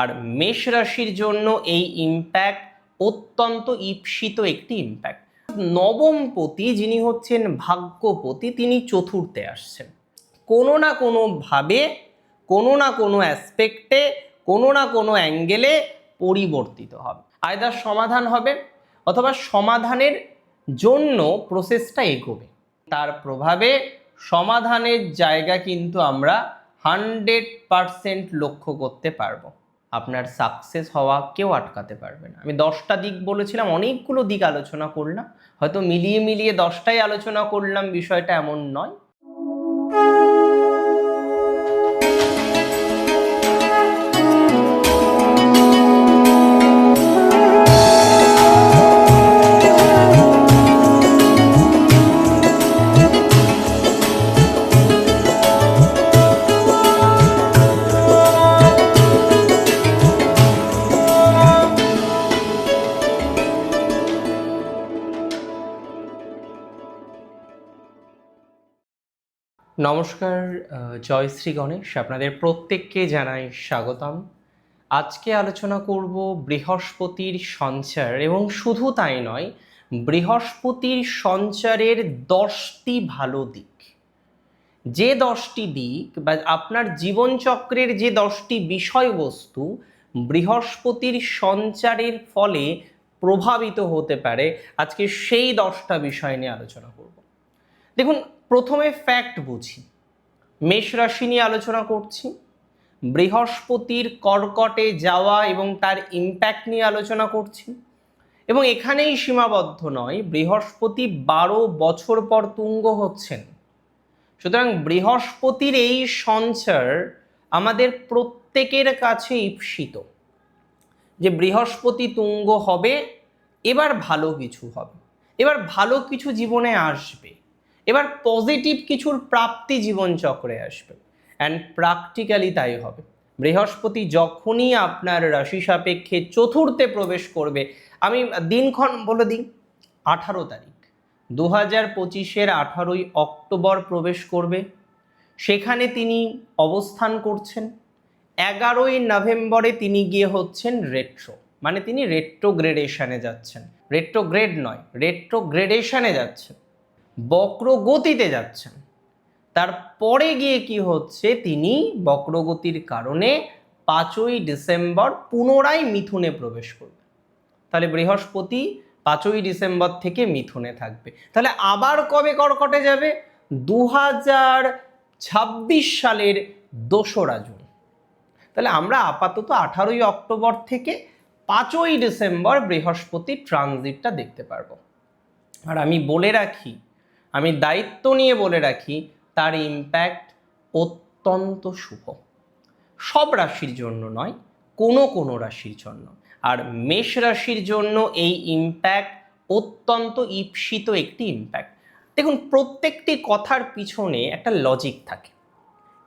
আর মেষ রাশির জন্য এই ইম্প্যাক্ট অত্যন্ত ঈপ্সিত একটি ইম্প্যাক্ট নবমপতি যিনি হচ্ছেন ভাগ্যপতি, তিনি চতুর্থে আসছেন। কোনো না কোনোভাবে, কোনো না কোনো অ্যাসপেক্টে কোনো না কোনো অ্যাঙ্গেলে পরিবর্তিত হবে। আয়দার সমাধান হবে অথবা সমাধানের জন্য প্রসেসটা এগোবে। তার প্রভাবে সমাধানের জায়গা কিন্তু আমরা হান্ড্রেড পারসেন্ট লক্ষ্য করতে পারব। আপনার সাকসেস হওয়া কেউ আটকাতে পারবে না। আমি দশটা দিক বলেছিলাম, অনেকগুলো দিক আলোচনা করলাম, হয়তো মিলিয়ে মিলিয়ে দশটাই আলোচনা করলাম, বিষয়টা এমন নয়। নমস্কার আহ, জয় শ্রী গণেশ। আপনাদের প্রত্যেককে জানাই স্বাগতম। আজকে আলোচনা করব বৃহস্পতির সঞ্চার এবং শুধু তাই নয় বৃহস্পতির সঞ্চারের দশটি ভালো দিক। যে দশটি দিক বা আপনার জীবনচক্রের যে দশটি বিষয়বস্তু বৃহস্পতির সঞ্চারের ফলে প্রভাবিত হতে পারে। আজকে সেই দশটা বিষয় নিয়ে আলোচনা করব। দেখুন প্রথমে ফ্যাক্ট বুঝি। মেষ রাশি নিয়ে আলোচনা করছি। বৃহস্পতির কর্কটে যাওয়া এবং তার ইম্প্যাক্ট নিয়ে আলোচনা করছি। এবং এখানেই সীমাবদ্ধ নয়, বৃহস্পতি বারো বছর পর তুঙ্গ হচ্ছেন। সুতরাং বৃহস্পতির এই সঞ্চার আমাদের প্রত্যেকের কাছে ঈপ্সিত। যে বৃহস্পতি তুঙ্গ হবে, এবার ভালো কিছু হবে। এবার ভালো কিছু জীবনে আসবে। এবার পজিটিভ কিছুর প্রাপ্তি জীবনচক্রে আসবে। অ্যান্ড প্র্যাকটিক্যালি তাই হবে। বৃহস্পতি যখনই আপনার রাশি সাপেক্ষে চতুর্থে প্রবেশ করবে, আমি দিনক্ষণ বলে দিই, আঠারো তারিখ। দু হাজার পঁচিশের আঠারোই অক্টোবর প্রবেশ করবে। সেখানে তিনি অবস্থান করছেন। এগারোই নভেম্বরে তিনি গিয়ে হচ্ছেন রেট্রো মানে তিনি রেট্রোগ্রেডেশনে যাচ্ছেন। রেট্রোগ্রেড নয় রেট্রোগ্রেডেশনে যাচ্ছেন। বক্র গতিতে যাচ্ছেন। তারপরে গিয়ে কি হচ্ছে, তিনি বক্রগতির কারণে পাঁচই ডিসেম্বর পুনরায় মিথুনে প্রবেশ করবে তাহলে বৃহস্পতি পাঁচই ডিসেম্বর থেকে মিথুনে থাকবে। তাহলে আবার কবে কর্কটে যাবে? দু হাজার ছাব্বিশ সালের দোসরা জুন। তাহলে আমরা আপাতত আঠারোই অক্টোবর থেকে পাঁচই ডিসেম্বর বৃহস্পতি ট্রানজিটটা দেখতে পারব। আর আমি বলে রাখি আমি দায়িত্ব নিয়ে বলে রাখি, তার ইম্প্যাক্ট অত্যন্ত শুভ। সব রাশির জন্য নয়, কোনো কোনো রাশির জন্য। আর মেষ রাশির জন্য এই ইম্প্যাক্ট অত্যন্ত ঈপ্সিত একটি ইম্প্যাক্ট দেখুন, প্রত্যেকটি কথার পিছনে একটা লজিক থাকে।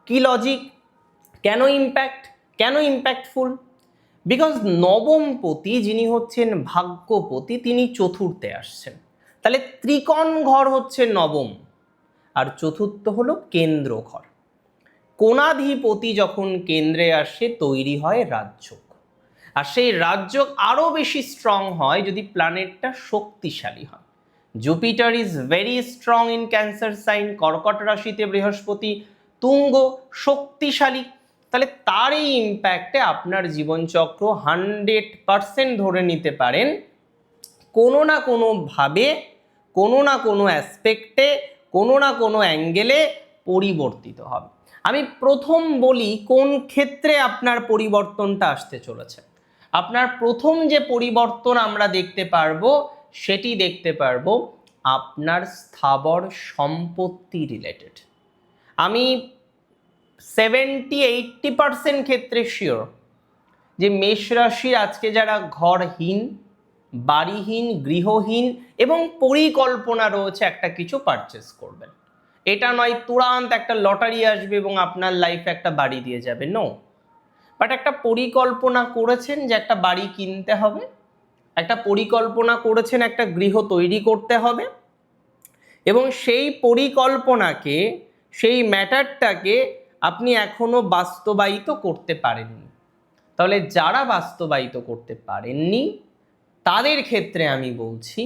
কি লজিক কেন ইম্প্যাক্ট কেন ইম্প্যাক্টফুল বিকজ নবমপতি যিনি হচ্ছেন ভাগ্যপতি, তিনি চতুর্থে আসছেন। তাহলে ত্রিকোণ ঘর হচ্ছে নবম, আর চতুর্থ হলো কেন্দ্র ঘর। কোণাধিপতি যখন কেন্দ্রে আসে, তৈরি হয় রাজযোগ। আর সেই রাজযোগ আরও বেশি স্ট্রং হয় যদি প্ল্যানেটটা শক্তিশালী হয়। Jupiter is very strong in cancer sign কর্কট রাশিতে বৃহস্পতি, তুঙ্গ শক্তিশালী। তাহলে তার এই ইম্প্যাক্টে আপনার জীবনচক্র হান্ড্রেড পারসেন্ট ধরে নিতে পারেন কোনো না কোনোভাবে কোনো না কোনো অ্যাসপেক্টে কোনো না কোনো অ্যাঙ্গেলে পরিবর্তিত হবে। আমি প্রথম বলি কোন ক্ষেত্রে আপনার পরিবর্তনটা আসতে চলেছে। আপনার প্রথম যে পরিবর্তন আমরা দেখতে পারব, সেটি দেখতে পারব আপনার স্থাবর সম্পত্তি রিলেটেড আমি সেভেন্টি এইট্টি পার্সেন্ট ক্ষেত্রে শিওর যে মেষ রাশির আজকে যারা ঘরহীন বাড়িহীন, গৃহহীন এবং পরিকল্পনা রয়েছে একটা কিছু পারচেস করবেন। এটা নয় তুরান্ত একটা লটারি আসবে এবং আপনার লাইফে একটা বাড়ি দিয়ে যাবে নো বাট একটা পরিকল্পনা করেছেন যে একটা বাড়ি কিনতে হবে, একটা পরিকল্পনা করেছেন একটা গৃহ তৈরি করতে হবে, এবং সেই পরিকল্পনাকে, সেই ম্যাটারটাকে আপনি এখনও বাস্তবায়িত করতে পারেননি। তাহলে যারা বাস্তবায়িত করতে পারেননি তাদের ক্ষেত্রে আমি বলছি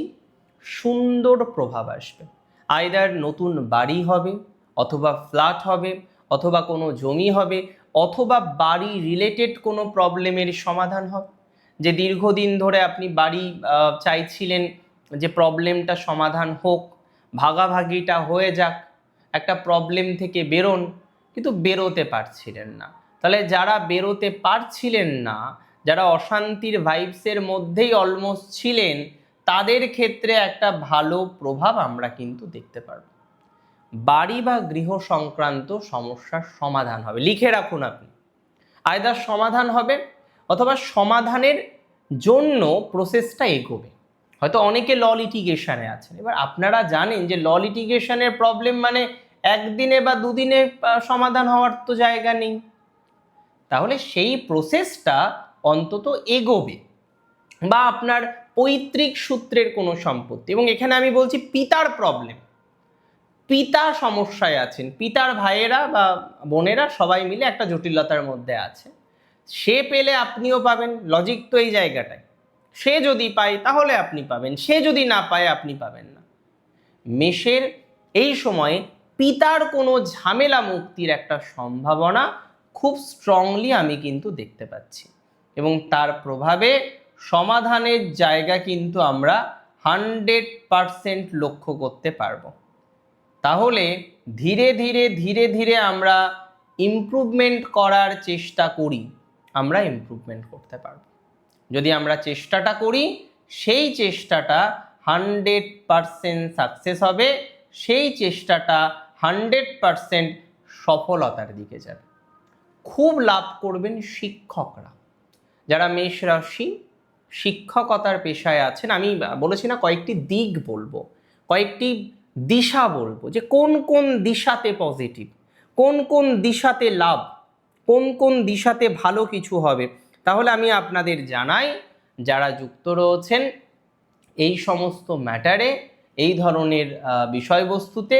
সুন্দর প্রভাব আসবে। আইদার নতুন বাড়ি হবে, অথবা ফ্ল্যাট হবে, অথবা কোনো জমি হবে, অথবা বাড়ি রিলেটেড কোনো প্রবলেমের সমাধান হবে। যে দীর্ঘদিন ধরে আপনি বাড়ি চাইছিলেন যে প্রবলেমটা সমাধান হোক, ভাগাভাগিটা হয়ে যাক, একটা প্রবলেম থেকে বেরোন, কিন্তু বেরোতে পারছিলেন না। তাহলে যারা বেরোতে পারছিলেন না যারা অশান্তির ভাইবসের মধ্যেই অলমোস্ট ছিলেন, তাদের ক্ষেত্রে একটা ভালো প্রভাব আমরা কিন্তু দেখতে পারব। বাড়ি বা গৃহ সংক্রান্ত সমস্যার সমাধান হবে। লিখে রাখুন আপনি। আয়দার সমাধান হবে অথবা সমাধানের জন্য প্রসেসটা এগোবে। হয়তো অনেকে ল লিটিগেশনে আছেন। এবার আপনারা জানেন যে ল লিটিগেশনের প্রবলেম মানে একদিনে বা দুদিনে সমাধান হওয়ার তো জায়গা নেই। তাহলে সেই প্রসেসটা অন্তত এগোবে বা আপনার পৈতৃক সূত্রের কোনো সম্পত্তি। এবং এখানে আমি বলছি পিতার প্রবলেম পিতা সমস্যায় আছেন। পিতার ভাইয়েরা বা বোনেরা সবাই মিলে একটা জটিলতার মধ্যে আছে। সে পেলে আপনিও পাবেন লজিক তো এই জায়গাটায় সে যদি পায়, তাহলে আপনি পাবেন। সে যদি না পায়, আপনি পাবেন না। মেষের এই সময়ে পিতার কোনো ঝামেলা মুক্তির একটা সম্ভাবনা খুব স্ট্রংলি আমি কিন্তু দেখতে পাচ্ছি। এবং তার প্রভাবে সমাধানের জায়গা কিন্তু আমরা হান্ড্রেড পারসেন্ট লক্ষ্য করতে পারব। তাহলে ধীরে ধীরে ধীরে ধীরে আমরা ইমপ্রুভমেন্ট করার চেষ্টা করি, আমরা ইমপ্রুভমেন্ট করতে পারব। যদি আমরা চেষ্টাটা করি, সেই চেষ্টাটা হান্ড্রেড পারসেন্ট সাকসেস হবে, সেই চেষ্টাটা হান্ড্রেড পারসেন্ট সফলতার দিকে যাবে। খুব লাভ করবেন শিক্ষকরা। যারা মেষ রাশি শিক্ষকতার পেশায় আছেন, আমি বলেছি না কয়েকটি দিক বলব, কয়েকটি দিশা বলব যে কোন কোন দিশাতে পজিটিভ কোন কোন দিশাতে লাভ, কোন কোন দিশাতে ভালো কিছু হবে, তাহলে আমি আপনাদের জানাই, যারা যুক্ত রয়েছেন, এই সমস্ত ম্যাটারে এই ধরনের বিষয়বস্তুতে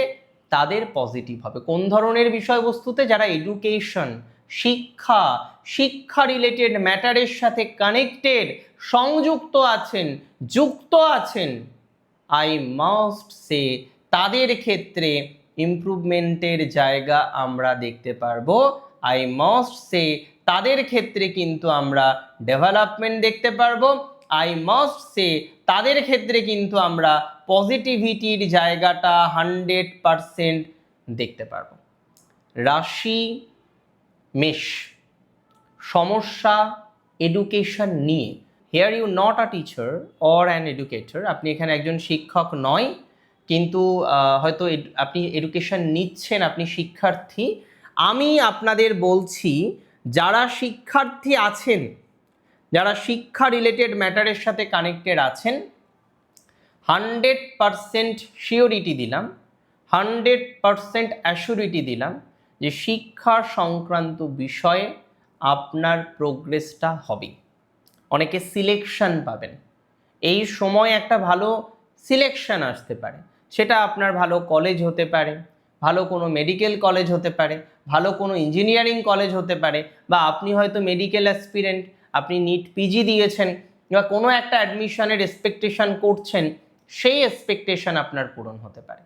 তাদের পজিটিভ হবে। কোন ধরনের বিষয়বস্তুতে? যারা এডুকেশন শিক্ষা শিক্ষা রিলেটেড ম্যাটারের সাথে কানেক্টেড সংযুক্ত আছেন, যুক্ত আছেন আই মাস্ট সে তাদের ক্ষেত্রে ইমপ্রুভমেন্টের জায়গা আমরা দেখতে পারব। আই মাস্ট সে তাদের ক্ষেত্রে কিন্তু আমরা ডেভেলপমেন্ট দেখতে পারব। আই মাস্ট সে তাদের ক্ষেত্রে কিন্তু আমরা পজিটিভিটির জায়গাটা হান্ড্রেড পারসেন্ট দেখতে পারব। রাশি, মেষ। সমস্যা এডুকেশন নিয়ে। Here you not a teacher or an educator আপনি এখানে একজন শিক্ষক নয়, কিন্তু হয়তো আপনি এডুকেশন নিচ্ছেন, আপনি শিক্ষার্থী। আমি আপনাদের বলছি, যারা শিক্ষার্থী আছেন, যারা শিক্ষা রিলেটেড ম্যাটারের সাথে কানেক্টেড আছেন হান্ড্রেড পারসেন্ট শিওরিটি দিলাম হান্ড্রেড পারসেন্ট অ্যাসিউরিটি দিলাম যে শিক্ষা সংক্রান্ত বিষয়ে আপনার প্রোগ্রেসটা হবে। অনেকে সিলেকশন পাবেন। এই সময় একটা ভালো সিলেকশন আসতে পারে। সেটা আপনার ভালো কলেজ হতে পারে, ভালো কোনো মেডিকেল কলেজ হতে পারে, ভালো কোনো ইঞ্জিনিয়ারিং কলেজ হতে পারে, বা আপনি হয়তো মেডিকেল অ্যাসপিরেন্ট আপনি নিট পিজি দিয়েছেন, বা কোনো একটা অ্যাডমিশনের এক্সপেকটেশন করছেন, সেই এক্সপেকটেশন আপনার পূরণ হতে পারে।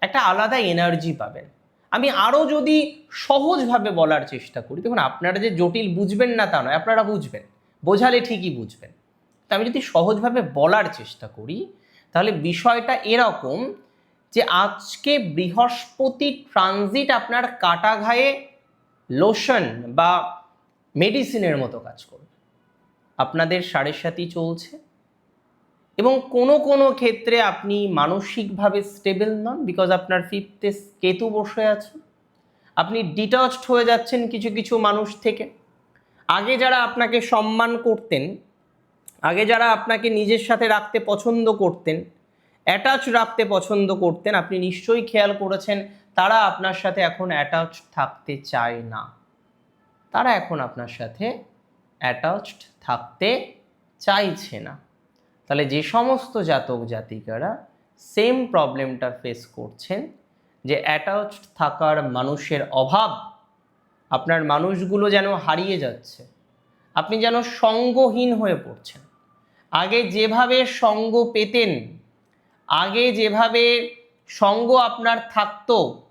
একটা আলাদা এনার্জি পাবেন। আমি আরও যদি সহজভাবে বলার চেষ্টা করি, দেখুন আপনারা যে জটিল বুঝবেন না তা নয়, আপনারা বুঝবেন, বোঝালে ঠিকই বুঝবেন। তো আমি যদি সহজভাবে বলার চেষ্টা করি, তাহলে বিষয়টা এরকম যে আজকে বৃহস্পতি ট্রানজিট আপনার কাটা ঘায়ে লোশন বা মেডিসিনের মতো কাজ করবে। আপনাদের সাড়ে সাথী চলছে এবং কোনো কোনো ক্ষেত্রে আপনি মানসিকভাবে স্টেবল নন বিকজ আপনার ফিফথে কেতু বসে আছে। আপনি ডিটাচড হয়ে যাচ্ছেন কিছু কিছু মানুষ থেকে। আগে যারা আপনাকে সম্মান করতেন, আগে যারা আপনাকে নিজের সাথে রাখতে পছন্দ করতেন অ্যাটাচ রাখতে পছন্দ করতেন, আপনি নিশ্চয়ই খেয়াল করেছেন, তারা আপনার সাথে এখন অ্যাটাচ থাকতে চায় না। তারা এখন আপনার সাথে অ্যাটাচড থাকতে চাইছে না। তাহলে যে সমস্ত জাতক জাতিকারা সেম প্রবলেমটা ফেস করছেন, যে অ্যাটাচড থাকার মানুষের অভাব, আপনার মানুষগুলো যেন হারিয়ে যাচ্ছে, আপনি যেন সঙ্গহীন হয়ে পড়ছেন। আগে যেভাবে সঙ্গ পেতেন, আগে যেভাবে সঙ্গ আপনার থাকতো,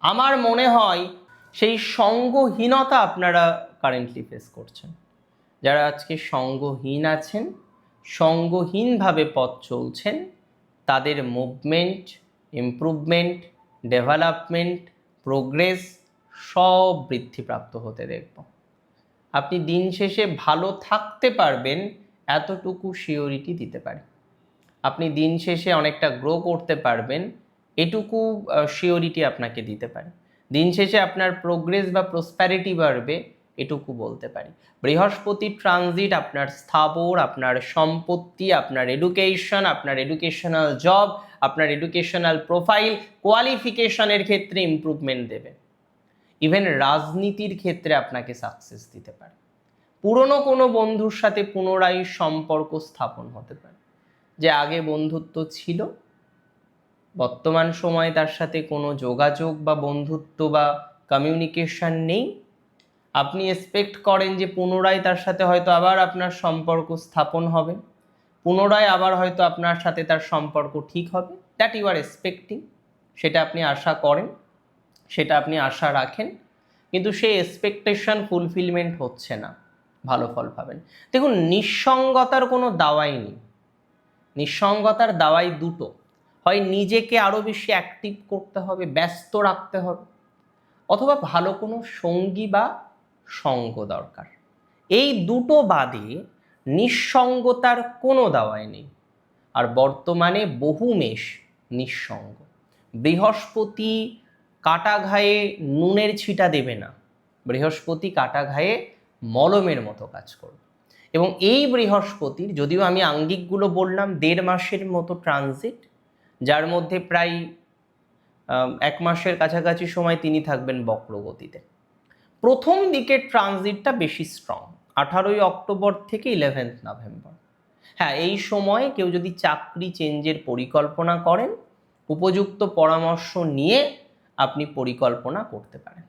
আমার মনে হয় সেই সঙ্গহীনতা আপনারা কারেন্টলি ফেস করছেন। যারা আজকে সঙ্গহীন আছেন সঙ্গহীনভাবে পথ চলছেন। তাদের মুভমেন্ট ইমপ্রুভমেন্ট ডেভেলপমেন্ট প্রোগ্রেস সব বৃদ্ধিপ্রাপ্ত হতে দেখব। আপনি দিন শেষে ভালো থাকতে পারবেন, এতটুকু শিওরিটি দিতে পারি। আপনি দিন শেষে অনেকটা গ্রো করতে পারবেন, এটুকু শিওরিটি আপনাকে দিতে পারে। দিন শেষে আপনার প্রোগ্রেস বা প্রসপ্যারিটি বাড়বে এটুকু বলতে পারি। বৃহস্পতি ট্রানজিট আপনার স্থাবর, আপনার সম্পত্তি, আপনার এডুকেশন আপনার এডুকেশনাল জব আপনার এডুকেশনাল প্রোফাইল কোয়ালিফিকেশনের ক্ষেত্রে ইমপ্রুভমেন্ট দেবে। ইভেন রাজনীতির ক্ষেত্রে আপনাকে সাকসেস দিতে পারে। পুরনো কোনো বন্ধুর সাথে পুনরায় সম্পর্ক স্থাপন হতে পারে। যে আগে বন্ধুত্ব ছিল, বর্তমান সময়ে তার সাথে কোনো যোগাযোগ বা বন্ধুত্ব বা কমিউনিকেশন নেই আপনি এক্সপেক্ট করেন যে পুনরায় তার সাথে হয়তো আবার আপনার সম্পর্ক স্থাপন হবে। পুনরায় আবার হয়তো আপনার সাথে তার সম্পর্ক ঠিক হবে। দ্যাট ইউ আর এক্সপেক্টিং সেটা আপনি আশা করেন, সেটা আপনি আশা রাখেন। কিন্তু সেই এক্সপেকটেশন ফুলফিলমেন্ট হচ্ছে না, ভালো ফল পাবেন। দেখুন, নিঃসঙ্গতার কোনো দাওয়াই নেই। নিঃসঙ্গতার দাওয়াই দুটো। হয় নিজেকে আরও বেশি অ্যাক্টিভ করতে হবে, ব্যস্ত রাখতে হবে, অথবা ভালো কোনো সঙ্গী বা সঙ্গ দরকার। এই দুটো বাদে নিঃসঙ্গতার কোনো দাওয়াই নেই। আর বর্তমানে বহু মেষ নিঃসঙ্গ। বৃহস্পতি কাটা ঘায়ে নুনের ছিটা দেবে না। বৃহস্পতি কাটা ঘায়ে মলমের মতো কাজ করবে। এবং এই বৃহস্পতির, যদিও আমি আঙ্গিকগুলো বললাম, দেড় মাসের মতো ট্রানজিট, যার মধ্যে প্রায় এক মাসের কাছাকাছি সময় তিনি থাকবেন বক্রগতিতে। প্রথম দিকের ট্রানজিটটা বেশি স্ট্রং আঠারোই অক্টোবর থেকে ইলেভেন্থ নভেম্বর। হ্যাঁ এই সময় কেউ যদি চাকরি চেঞ্জের পরিকল্পনা করেন, উপযুক্ত পরামর্শ নিয়ে আপনি পরিকল্পনা করতে পারেন।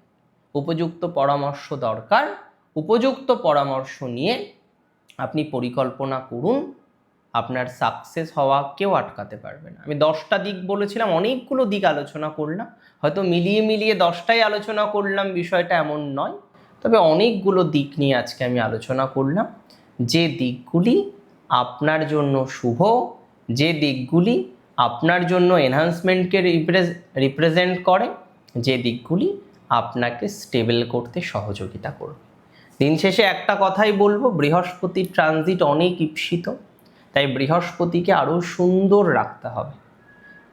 উপযুক্ত পরামর্শ দরকার, উপযুক্ত পরামর্শ নিয়ে আপনি পরিকল্পনা করুন আপনার সাকসেস হওয়া কেউ আটকাতে পারবে না। আমি দশটা দিক বলেছিলাম, অনেকগুলো দিক আলোচনা করলাম, হয়তো মিলিয়ে মিলিয়ে দশটাই আলোচনা করলাম, বিষয়টা এমন নয়। তবে অনেকগুলো দিক নিয়ে আজকে আমি আলোচনা করলাম। যে দিকগুলি আপনার জন্য শুভ, যে দিকগুলি আপনার জন্য এনহান্সমেন্টকে রিপ্রেজেন্ট করে, যে দিকগুলি আপনাকে স্টেবল করতে সহযোগিতা করবে। দিন শেষে একটা কথাই বলব বৃহস্পতির ট্রানজিট অনেক ঈপ্সিত। তাই বৃহস্পতিকে আরও সুন্দর রাখতে হবে।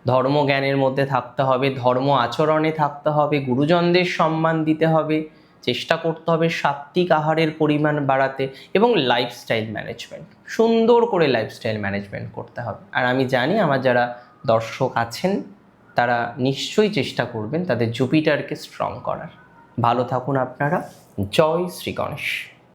ধর্মজ্ঞানের মধ্যে থাকতে হবে, ধর্ম আচরণে থাকতে হবে, গুরুজনদের সম্মান দিতে হবে, চেষ্টা করতে হবে সাত্বিক আহারের পরিমাণ বাড়াতে এবং লাইফস্টাইল ম্যানেজমেন্ট সুন্দর করে লাইফস্টাইল ম্যানেজমেন্ট করতে হবে। আর আমি জানি আমার যারা দর্শক আছেন, তারা নিশ্চয়ই চেষ্টা করবেন তাদের জুপিটারকে স্ট্রং করার। ভালো থাকুন আপনারা। জয় শ্রী গণেশ।